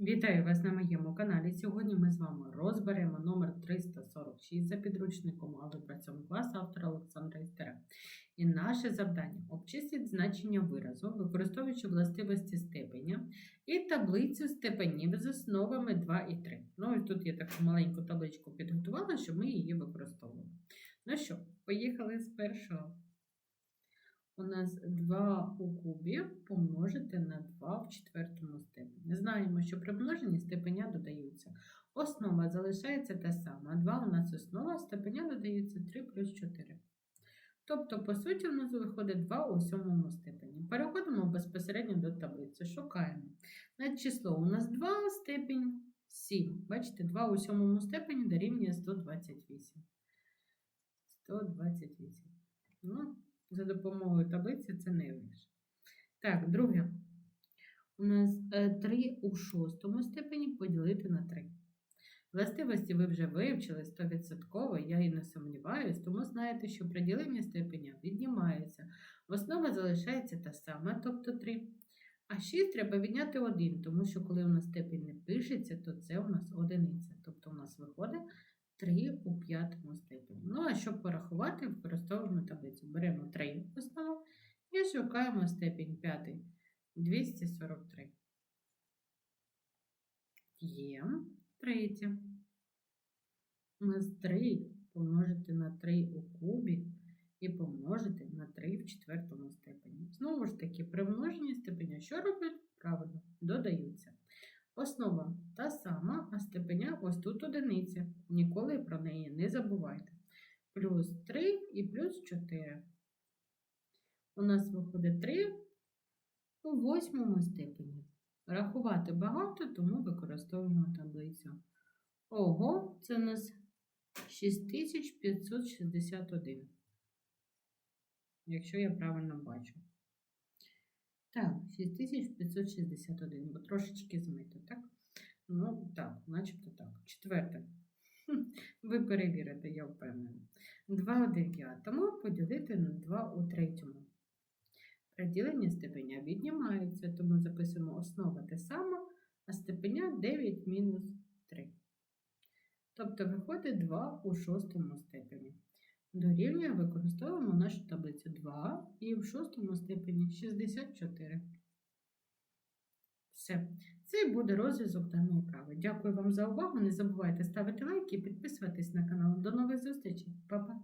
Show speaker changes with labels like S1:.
S1: Вітаю вас на моєму каналі. Сьогодні ми з вами розберемо номер 346 за підручником алгебра 7 класу автора Олександра Істера. І наше завдання обчисліть значення виразу, використовуючи властивості степеня і таблицю степенів з основами 2 і 3. Ну, ось тут я таку маленьку табличку підготувала, щоб ми її використовували. Ну що, поїхали з першого. У нас 2 у кубі помножити на 2 в четвертому степені. Знаємо, що при множенні степеня додаються. Основа залишається та сама. 2 у нас основа, степеня додаються 3 плюс 4. Тобто, по суті, у нас виходить 2 у сьомому степені. Переходимо безпосередньо до таблиці. Шукаємо. Значить, число у нас 2 степень 7. Бачите, 2 у сьомому степені дорівнює 128. 128. Ну, за допомогою таблиці це не вийшло. Так, друге. У нас 3 у шостому степені поділити на 3. Властивості ви вже вивчили 100%, я і не сумніваюсь, тому знаєте, що при діленні степеня віднімається. Основа залишається та сама, тобто 3. А 6 треба відняти 1, тому що коли у нас степень не пишеться, то це у нас одиниця. Тобто у нас виходить 3 у п'ятому степені. Ну, а щоб порахувати, використовуємо таблицю. Беремо 3 основу і шукаємо степень 5. 243. Є третє. У нас 3 помножити на 3 у кубі і помножити на 3 в четвертому степені. Знову ж таки, при множенні степеня що роблять? Правильно, додаються. Основа та сама, а степеня ось тут одиниця. Ніколи про неї не забувайте. Плюс 3 і плюс 4. У нас виходить 3 у восьмому степені. Рахувати багато, тому використовуємо таблицю. Ого, це у нас 6561. Якщо я правильно бачу. Так, 6561, бо трошечки змито, так? Ну, так, начебто так. Четверте. Хм, Ви перевірите, я впевнена. 2 у дев'ятому поділити на 2 у третьому. При діленні степеня віднімається, тому записуємо основа те саме, а степеня 9 мінус 3. Тобто виходить 2 у шостому степені. Дорівнює використовуємо нашу таблицю 2 і в шостому степені 64. Все. Це буде розв'язок даної кави. Дякую вам за увагу. Не забувайте ставити лайки і підписуватись на канал. До нових зустрічей. Па-па!